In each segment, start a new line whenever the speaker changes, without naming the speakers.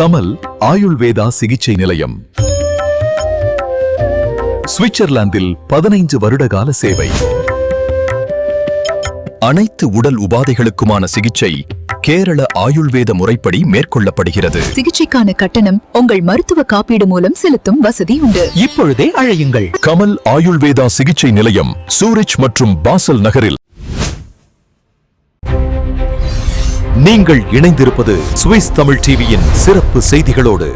கமல் ஆயுள்வேதா சிகிச்சை நிலையம். சுவிட்சர்லாந்தில் பதினைந்து வருடகால சேவை. அனைத்து உடல் உபாதைகளுக்குமான சிகிச்சை கேரள ஆயுள்வேத முறைப்படி மேற்கொள்ளப்படுகிறது.
சிகிச்சைக்கான கட்டணம் உங்கள் மருத்துவ காப்பீடு மூலம் செலுத்தும் வசதி உண்டு.
இப்பொழுதே அழையுங்கள்.
கமல் ஆயுள்வேதா சிகிச்சை நிலையம் சூரிச் மற்றும் பாசல் நகரில் நீங்கள் இணைந்திருப்பது சுவிஸ் தமிழ் டிவியின் சிறப்பு செய்திகளோடு.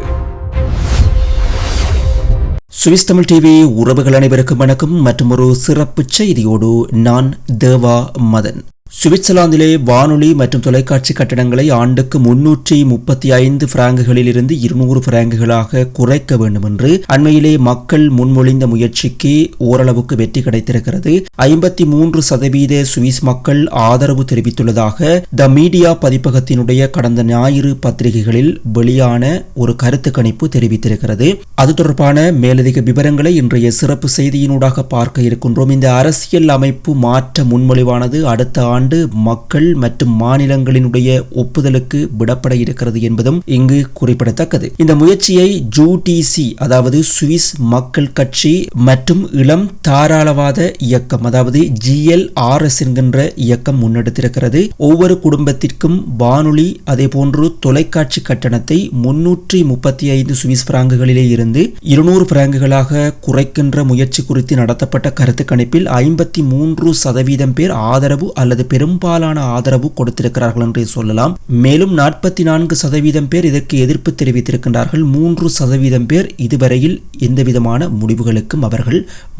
சுவிஸ் தமிழ் டிவி உறவுகள் அனைவருக்கும் வணக்கம். மற்றும் ஒரு சிறப்பு செய்தியோடு நான் தேவா மதன். சுவிட்சர்லாந்திலே வானொலி மற்றும் தொலைக்காட்சி கட்டணங்களை ஆண்டுக்கு முன்னூற்றி முப்பத்தி ஐந்து பிராங்குகளில் இருந்து இருநூறு பிராங்குகளாக குறைக்க வேண்டும் என்று அண்மையிலே மக்கள் முன்மொழிந்த முயற்சிக்கு ஓரளவுக்கு வெற்றி கிடைத்திருக்கிறது. ஐம்பத்தி மூன்று சதவீத சுவிஸ் மக்கள் ஆதரவு தெரிவித்துள்ளதாக த மீடியா பதிப்பகத்தினுடைய கடந்த ஞாயிறு பத்திரிகைகளில் வெளியான ஒரு கருத்து கணிப்பு தெரிவித்திருக்கிறது. அது தொடர்பான மேலதிக விவரங்களை இன்றைய சிறப்பு செய்தியினூடாக பார்க்க இருக்கின்றோம். இந்த அரசியல் அமைப்பு மாற்ற முன்மொழிவானது அடுத்த ஆண்டு மக்கள் மற்றும் மாநிலங்களினுடைய ஒப்புதலுக்கு விடப்பட இருக்கிறது என்பதும் இங்கு குறிப்பிடத்தக்கது. இந்த முயற்சியை ஜூடிசி அதாவது சுவிஸ் மக்கள் கட்சி மற்றும் இளம் தாராளவாத இயக்கம் அதாவது ஜிஎல்ஆர்எஸ் என்கின்ற இயக்கம் முன்னெடுத்திருக்கிறது. ஒவ்வொரு குடும்பத்திற்கும் வானொலி அதே போன்று தொலைக்காட்சி கட்டணத்தை முன்னூற்றி முப்பத்தி ஐந்து சுவிஸ் பிராங்குகளிலே இருந்து இருநூறு பிராங்குகளாக குறைக்கின்ற முயற்சி குறித்து நடத்தப்பட்ட கருத்து கணிப்பில் ஐம்பத்தி மூன்று சதவீதம் பேர் ஆதரவு அல்லது பெரும்பாலான ஆதரவு கொடுத்திருக்கிறார்கள் என்றே சொல்லலாம். மேலும் நாற்பத்தி நான்கு சதவீதம் பேர் இதற்கு எதிர்ப்பு தெரிவித்திருக்கின்றார்கள். மூன்று சதவீதம் பேர் இதுவரையில் எந்தவிதமான முடிவுகளுக்கும் அவர்கள்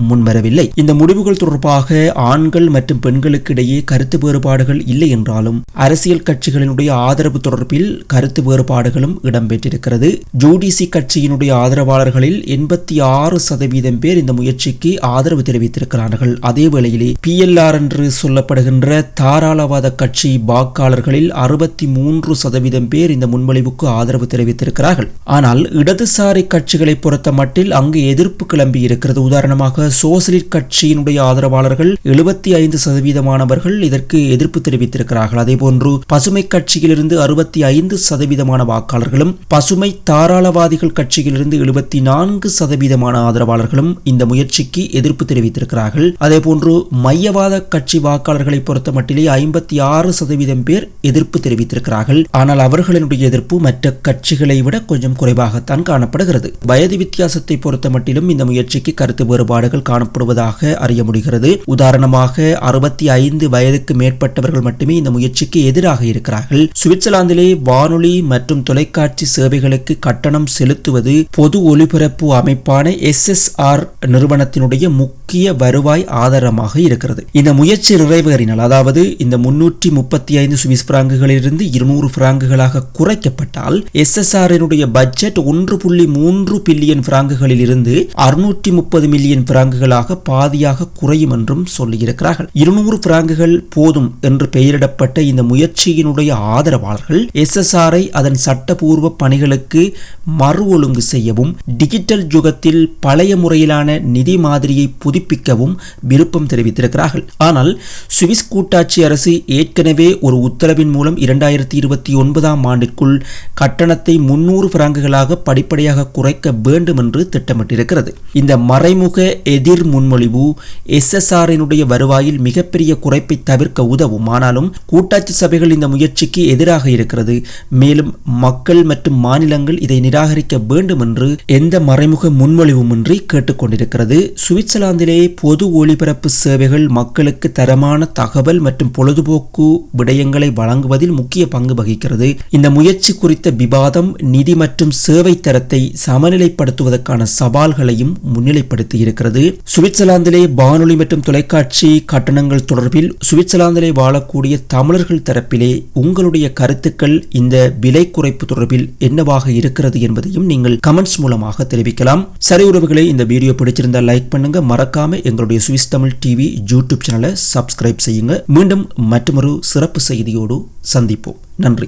முன்வரவில்லை. இந்த முடிவுகள் தொடர்பாக ஆண்கள் மற்றும் பெண்களுக்கு இடையே கருத்து வேறுபாடுகள் இல்லை என்றாலும் அரசியல் கட்சிகளினுடைய ஆதரவு தொடர்பில் கருத்து வேறுபாடுகளும் இடம்பெற்றிருக்கிறது. ஜூடிசி கட்சியினுடைய ஆதரவாளர்களில் எண்பத்தி ஆறு சதவீதம் பேர் இந்த முயற்சிக்கு ஆதரவு தெரிவித்திருக்கிறார்கள். அதே வேளையிலே பிஎல்ஆர் என்று சொல்லப்படுகின்ற தாராளவாத கட்சி வாக்காளர்களில் அறுபத்தி மூன்று சதவீதம் பேர் இந்த முன்மொழிவுக்கு ஆதரவு தெரிவித்திருக்கிறார்கள். ஆனால் இடதுசாரி கட்சிகளை பொறுத்த மட்டில் அங்கு எதிர்ப்பு கிளம்பி இருக்கிறது. உதாரணமாக சோசலிஸ்ட் கட்சியினுடைய ஆதரவாளர்கள் எழுபத்தி ஐந்து சதவீதமானவர்கள் இதற்கு எதிர்ப்பு தெரிவித்திருக்கிறார்கள். அதே போன்று பசுமை கட்சியிலிருந்து அறுபத்தி ஐந்து சதவீதமான வாக்காளர்களும் பசுமை தாராளவாதிகள் கட்சியிலிருந்து எழுபத்தி நான்கு சதவீதமான ஆதரவாளர்களும் இந்த முயற்சிக்கு எதிர்ப்பு தெரிவித்திருக்கிறார்கள். அதே போன்று மையவாத கட்சி வாக்காளர்களை பொறுத்த மட்டிலே ஐம்பத்தி ஆறு சதவீதம் பேர் எதிர்ப்பு தெரிவித்திருக்கிறார்கள். ஆனால் அவர்களினுடைய எதிர்ப்பு மற்ற கட்சிகளை விட கொஞ்சம் குறைவாகத்தான் காணப்படுகிறது. வயது வித்தியாசத்தை பொறுத்த மட்டிலும் இந்த முயற்சிக்கு கருத்து வேறுபாடுகள் காணப்படுவதாக அறிய முடிகிறது. உதாரணமாக அறுபத்தி ஐந்து வயதுக்கு மேற்பட்டவர்கள் மட்டுமே இந்த முயற்சிக்கு எதிராக இருக்கிறார்கள். சுவிட்சர்லாந்திலே வானொலி மற்றும் தொலைக்காட்சி சேவைகளுக்கு கட்டணம் செலுத்துவது பொது ஒலிபரப்பு அமைப்பான எஸ்எஸ்ஆர் நிறுவனத்தினுடைய முக்கிய முக்கிய வருவாய் ஆதாரமாக இருக்கிறது. இந்த முயற்சி நிறைவேறினால் அதாவது இந்த முன்னூற்றி முப்பத்தி ஐந்து சுவிஸ் பிராங்குகளிலிருந்து இருநூறு பிராங்குகளாக குறைக்கப்பட்டால் எஸ்எஸ்ஆரினுடைய பட்ஜெட் ஒன்று புள்ளி மூன்று பில்லியன் பிராங்குகளில் இருந்து அறுநூற்றி முப்பது மில்லியன் பிராங்குகளாக பாதியாக குறையும் என்றும் சொல்லியிருக்கிறார்கள். இருநூறு பிராங்குகள் போதும் என்று பெயரிடப்பட்ட இந்த முயற்சியினுடைய ஆதரவாளர்கள் எஸ்எஸ்ஆரை அதன் சட்டபூர்வ பணிகளுக்கு மறு ஒழுங்கு செய்யவும் டிஜிட்டல் யுகத்தில் பழைய முறையிலான நிதி மாதிரியை புதுப்பிக்கவும் விருப்பம் தெரிவித்திருக்கிறார்கள். ஆனால் சுவிஸ் கூட்டாட்சி அரசு ஏற்கனவே ஒரு உத்தரவின் மூலம் இரண்டாயிரத்தி இருபத்தி ஒன்பதாம் ஆண்டிற்குள் கட்டணத்தை முன்னூறு பிராங்குகளாக படிப்படியாக குறைக்க வேண்டும் என்று திட்டமிட்டிருக்கிறது. இந்த மறைமுக எதிர் முன்மொழிவு எஸ்எஸ்ஆரினுடைய வருவாயில் மிகப்பெரிய குறைப்பை தவிர்க்க உதவும் ஆனாலும் கூட்டாட்சி சபைகள் இந்த முயற்சிக்கு எதிராக இருக்கிறது. மேலும் மக்கள் மற்றும் மாநிலங்கள் இதை நிராகரிக்க வேண்டும் என்று எந்த மறைமுக முன்மொழிவுமின்றி கேட்டுக்கொண்டிருக்கிறது. சுவிட்சர்லாந்திலே பொது ஒளிபரப்பு சேவைகள் மக்களுக்கு தரமான தகவல் மற்றும் பொழுதுபோக்கு விடயங்களை வழங்குவதில் முக்கிய பங்கு வகிக்கிறது. இந்த முயற்சி குறித்த விவாதம் நிதி மற்றும் சேவை தரத்தை சமநிலைப்படுத்துவதற்கான சவால்களையும் முன்னிலைப்படுத்தியிருக்கிறது சுவிட்சர்லாந்திலே வானொலி மற்றும் தொலைக்காட்சி கட்டணங்கள் தொடர்பில் சுவிட்சர்லாந்திலே வாழக்கூடிய தமிழர்கள் தரப்பிலே உங்களுடைய கருத்துக்கள் இந்த விலை குறைப்பு தொடர்பில் என்னவாக இருக்கிறது என்பதையும் நீங்கள் கமெண்ட்ஸ் மூலமாக தெரிவிக்கலாம். சரி உறவுகளை இந்த வீடியோ பிடிச்சிருந்தால் லைக் பண்ணுங்க. மறக்காம எங்களுடைய சுவிஸ் தமிழ் டிவி யூடியூப் சேனலை சப்ஸ்கிரைப் செய்யுங்க. மீண்டும் மற்றொரு சிறப்பு செய்தியோடு சந்திப்போம். நன்றி.